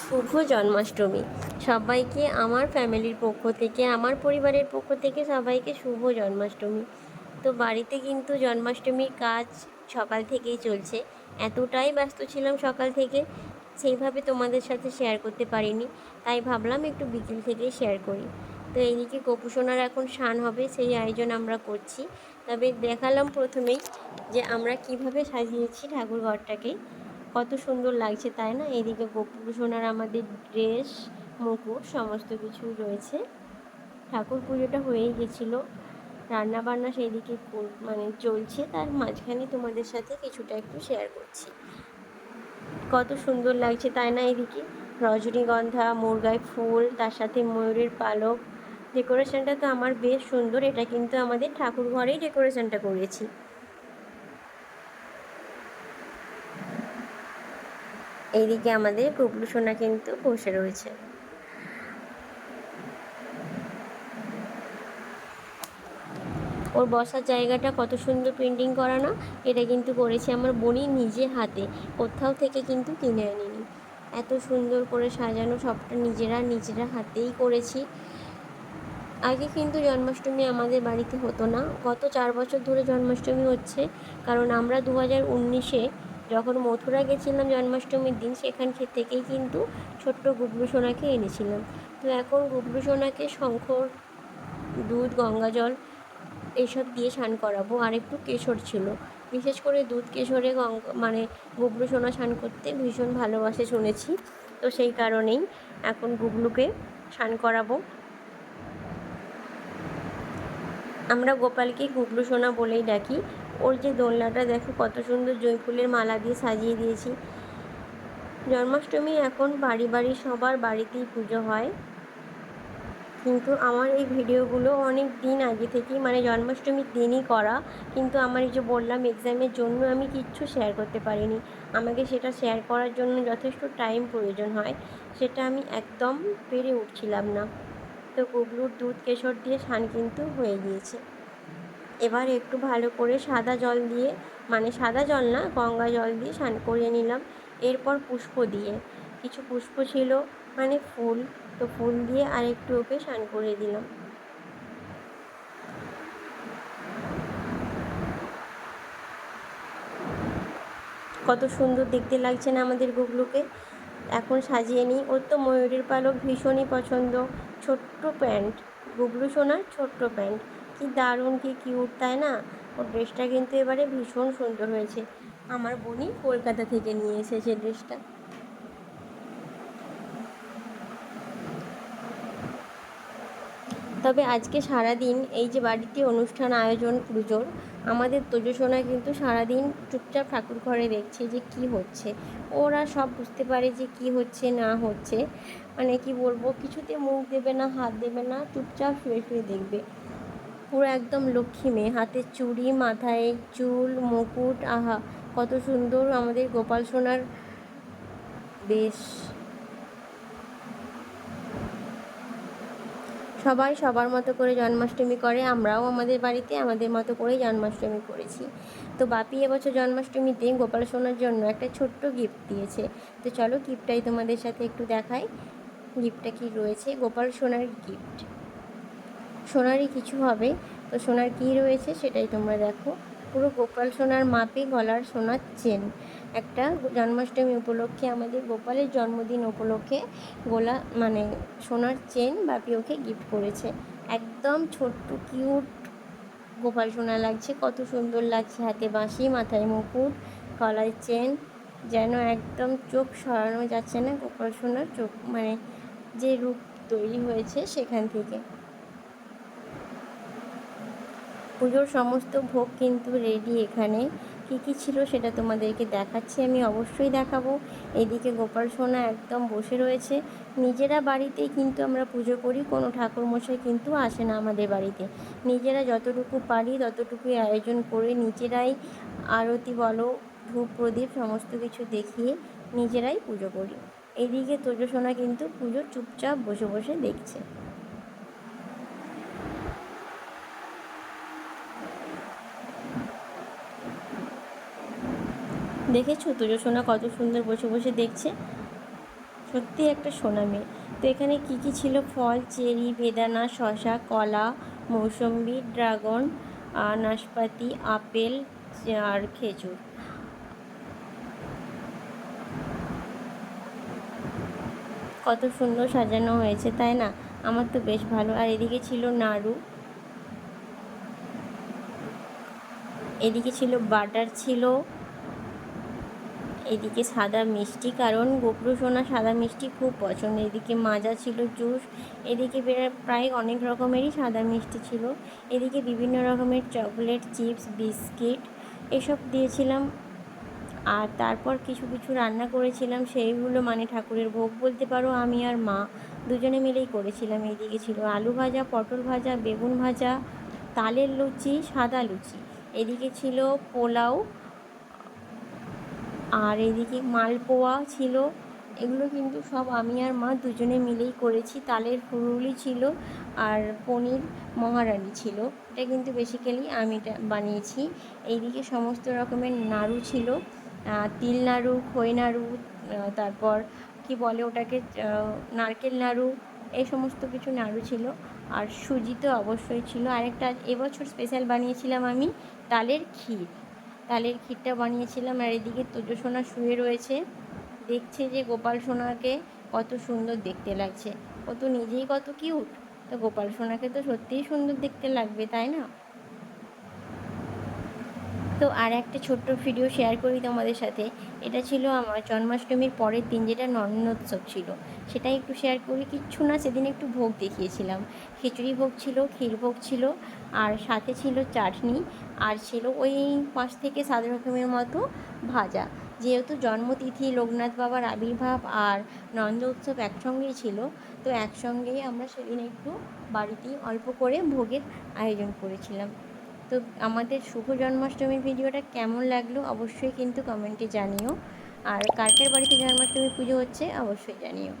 শুভ জন্মাষ্টমী। সবাইকে আমার ফ্যামিলির পক্ষ থেকে, আমার পরিবারের পক্ষ থেকে সবাইকে শুভ জন্মাষ্টমী। তো বাড়িতে কিন্তু জন্মাষ্টমীর কাজ সকাল থেকেই চলছে। এতটাই ব্যস্ত ছিলাম সকাল থেকে, সেইভাবে তোমাদের সাথে শেয়ার করতে পারিনি। তাই ভাবলাম একটু বিকেল থেকেই শেয়ার করি। তো এইদিকে গোপুসোনার এখন স্নান হবে, সেই আয়োজন আমরা করছি। তবে দেখালাম প্রথমেই যে আমরা কীভাবে সাজিয়েছি ঠাকুর ঘরটাকে কত সুন্দর লাগছে, তাই না? এদিকে গোপুর সোনার আমাদের ড্রেস, মুকুট, সমস্ত কিছু রয়েছে। ঠাকুর পুজোটা হয়েই গেছিল। রান্না বান্না সেই দিকে মানে চলছে, তার মাঝখানে তোমাদের সাথে কিছুটা একটু শেয়ার করছি। কত সুন্দর লাগছে, তাই না এদিকে রজনীগন্ধা মুরগায় ফুল, তার সাথে ময়ূরের পালক। ডেকোরেশনটা তো আমার বেশ সুন্দর, এটা কিন্তু আমাদের ঠাকুর ঘরেই ডেকোরেশনটা করেছি। এইদিকে আমাদের গুবলু সোনা কিন্তু বসে রয়েছে। ওর বসার জায়গাটা কত সুন্দর পেন্টিং করা না এটা কিন্তু করেছে আমার বোনই নিজে হাতে, কোথাও থেকে কিন্তু কিনে আনিনি। এত সুন্দর করে সাজানো সবটা নিজেরা নিজেরা হাতেই করেছি। আগে কিন্তু জন্মাষ্টমী আমাদের বাড়িতে হতো না, গত চার বছর ধরে জন্মাষ্টমী হচ্ছে, কারণ আমরা দু হাজার উনিশে যখন মথুরা গেছিলাম জন্মাষ্টমীর দিন, সেখান থেকেই কিন্তু ছোট্ট গুবলু সোনাকে এনেছিলাম। তো এখন গুবলু সোনাকে শঙ্কর দুধ, গঙ্গা জল এইসব দিয়ে স্নান করাবো। আর একটু কেশর ছিল। বিশেষ করে দুধ, কেশরে মানে গুবলু সোনা স্নান করতে ভীষণ ভালোবাসে শুনেছি। তো সেই কারণেই এখন গুবলুকে স্নান করাবো। আমরা গোপালকে গুবলু সোনা বলেই ডাকি। ওর যে দোলনাটা দেখো, কত সুন্দর জয় ফুলের মালা দিয়ে সাজিয়ে দিয়েছি। জন্মাষ্টমী এখন বাড়ি বাড়ি সবার বাড়িতেই পুজো হয়। কিন্তু আমার এই ভিডিওগুলো অনেক দিন আগে থেকেই মানে জন্মাষ্টমীর দিনই করা, কিন্তু আমার এই যে বললাম এক্সামের জন্য আমি কিচ্ছু শেয়ার করতে পারিনি। আমাকে সেটা শেয়ার করার জন্য যথেষ্ট টাইম প্রয়োজন হয়, সেটা আমি একদম পেরে উঠছিলাম না। তো গুবলুর দুধ কেশর দিয়ে স্নান কিন্তু হয়ে গিয়েছে। এবার একটু ভালো করে সাদা জল দিয়ে মানে সাদা জল না, গঙ্গা জল দিয়ে স্নান করিয়ে নিলাম। এরপর পুষ্প দিয়ে। কিছু পুষ্প ছিল মানে ফুল, তো ফুল দিয়ে আর একটু ওকে স্নান করিয়ে দিলাম। কত সুন্দর দেখতে লাগছে না আমাদের গুগলুকে। এখন সাজিয়ে নিই। ওর তো ময়ূরের পালক ভীষণই পছন্দ। ছোট্ট প্যান্ট, গুগলু সোনার ছোট্ট প্যান্ট। কি দারুণ, কি কিউট তাই না? ওর ড্রেসটা কিন্তু এবারে ভীষণ সুন্দর হয়েছে। আমার বোনই কলকাতা থেকে নিয়ে এসেছে ড্রেসটা তবে আজকে সারাদিন এই যে বাড়িতে অনুষ্ঠান, আয়োজন, পুজোর, আমাদের তোজসোনা কিন্তু সারাদিন চুপচাপ ঠাকুর ঘরে দেখছে যে কি হচ্ছে। ওরা সব বুঝতে পারে যে কি হচ্ছে, না হচ্ছে। মানে কি বলব, কিছুতে মুখ দেবে না, হাত দেবে না, চুপচাপ শুয়ে শুয়ে দেখবে। পুরো একদম লক্ষ্মী মেয়ে। হাতের চুড়ি, মাথায় চুল, মুকুট, আহা, কত সুন্দর আমাদের গোপাল সোনার বেশ। সবাই সবার মতো করে জন্মাষ্টমী করে, আমরাও আমাদের বাড়িতে আমাদের মতো করেই জন্মাষ্টমী করেছি। তো বাপি এবছর জন্মাষ্টমীতে গোপাল সোনার জন্য একটা ছোট্ট গিফট দিয়েছে। তো চলো গিফটটাই তোমাদের সাথে একটু দেখাই। গিফটটা কি রয়েছে? গোপাল সোনার গিফট সোনারই কিছু হবে। তো সোনার কী রয়েছে সেটাই তোমরা দেখো। পুরো গোপাল সোনার মাপে গলার সোনার চেন। একটা জন্মাষ্টমী উপলক্ষে, আমাদের গোপালের জন্মদিন উপলক্ষে গোলা মানে সোনার চেন বাপি ওকে গিফট করেছে। একদম ছোট্ট কিউট গোপাল সোনা লাগছে। কত সুন্দর লাগছে হাতে বাঁশি, মাথায় মুকুট, গলায় চেন। যেন একদম চোখ সরানো যাচ্ছে না গোপাল সোনার চোখ মানে যে রূপ তৈরি হয়েছে সেখান থেকে। পুজোর সমস্ত ভোগ কিন্তু রেডি এখানে। কী কী ছিল সেটা তোমাদেরকে দেখাচ্ছি, আমি অবশ্যই দেখাবো। এদিকে গোপাল সোনা একদম বসে রয়েছে। নিজেরা বাড়িতেই কিন্তু আমরা পুজো করি, কোনো ঠাকুরমশাই কিন্তু আসে না আমাদের বাড়িতে। নিজেরা যতটুকু পারি ততটুকুই আয়োজন করে নিজেরাই আরতি, বলো, ধূপ, প্রদীপ সমস্ত কিছু দেখিয়ে নিজেরাই পুজো করি। এদিকে তোজো সোনা কিন্তু পুজো চুপচাপ বসে বসে দেখছে। দেখেছ? তুজো সোনা কত সুন্দর বসে বসে দেখছে। সত্যি একটা সোনা মেয়ে। তো এখানে কি কি ছিল? ফল, চেরি, বেদানা শশা কলা, মৌসম্বি, ড্রাগন নাশপাতি, আপেল, আর খেজুর। কত সুন্দর সাজানো হয়েছে, তাই না? আমার তো বেশ ভালো। আর এদিকে ছিল নাড়ু। এদিকে ছিল বাটার ছিল। এদিকে সাদা মিষ্টি, কারণ গোপরু সোনা সাদা মিষ্টি খুব পছন্দ। এদিকে মাজা ছিল জুস, এদিকে প্রায় অনেক রকমেরই সাদা মিষ্টি ছিল। এদিকে বিভিন্ন রকমের চকলেট, চিপস, বিস্কিট এসব দিয়েছিলাম। আর তারপর কিছু কিছু রান্না করেছিলাম, সেইগুলো মানে ঠাকুরের ভোগ বলতে পারো, আমি আর মা দুজনে মিলেই করেছিলাম। এইদিকে ছিল আলু ভাজা, পটল ভাজা, বেগুন ভাজা, তালের লুচি, সাদা লুচি। এদিকে ছিল পোলাও আর এদিকে মালপোয়া ছিল, এগুলো কিন্তু সব আমি আর মা দুজনে মিলেই করেছি। তালের ফুরুলি ছিল আর পনির মহারানি ছিল। এটা কিন্তু বেসিক্যালি আমি এটা বানিয়েছি। এইদিকে সমস্ত রকমের নাড়ু ছিল তিল নাড়ু, খই নাড়ু তারপর কি বলে ওটাকে নারকেল নাড়ু, এই সমস্ত কিছু নাড়ু ছিল। আর সুজি তো অবশ্যই ছিল। আরেকটা এবছর স্পেশাল বানিয়েছিলাম আমি তালের ক্ষীর। তালের ক্ষীরটা বানিয়েছিলাম আর এদিকে তোজো সোনা শুয়ে রয়েছে। দেখছে যে গোপাল সোনাকে কত সুন্দর দেখতে লাগছে। ও তো নিজেই কত কিউট তো গোপাল সোনাকে তো সত্যিই সুন্দর দেখতে লাগবে, তাই না? তো আর একটা ছোট্ট ভিডিও শেয়ার করি তোমাদের সাথে। এটা ছিল আমার জন্মাষ্টমীর পরের দিন যেটা নন্নোৎসব ছিল। সেটাই একটু শেয়ার করি। কিচ্ছু না, সেদিন একটু ভোগ দেখিয়েছিলাম। খিচুড়ি ভোগ ছিল, ক্ষীর ভোগ ছিল, আর সাথে ছিল চাটনি, আর ছিল ওই পাঁচ থেকে সাত রকমের মতো ভাজা। যেহেতু জন্মতিথি, লোকনাথ বাবার আবির্ভাব আর নন্দ উৎসব একসঙ্গেই ছিল, তো একসঙ্গেই আমরা সেদিন একটু বাড়িতেই অল্প করে ভোগের আয়োজন করেছিলাম। তো আমাদের শুভ জন্মাষ্টমীর ভিডিওটা কেমন লাগল অবশ্যই কিন্তু কমেন্টে জানিও। আর কার বাড়িতে জন্মাষ্টমী পুজো হচ্ছে অবশ্যই জানিও।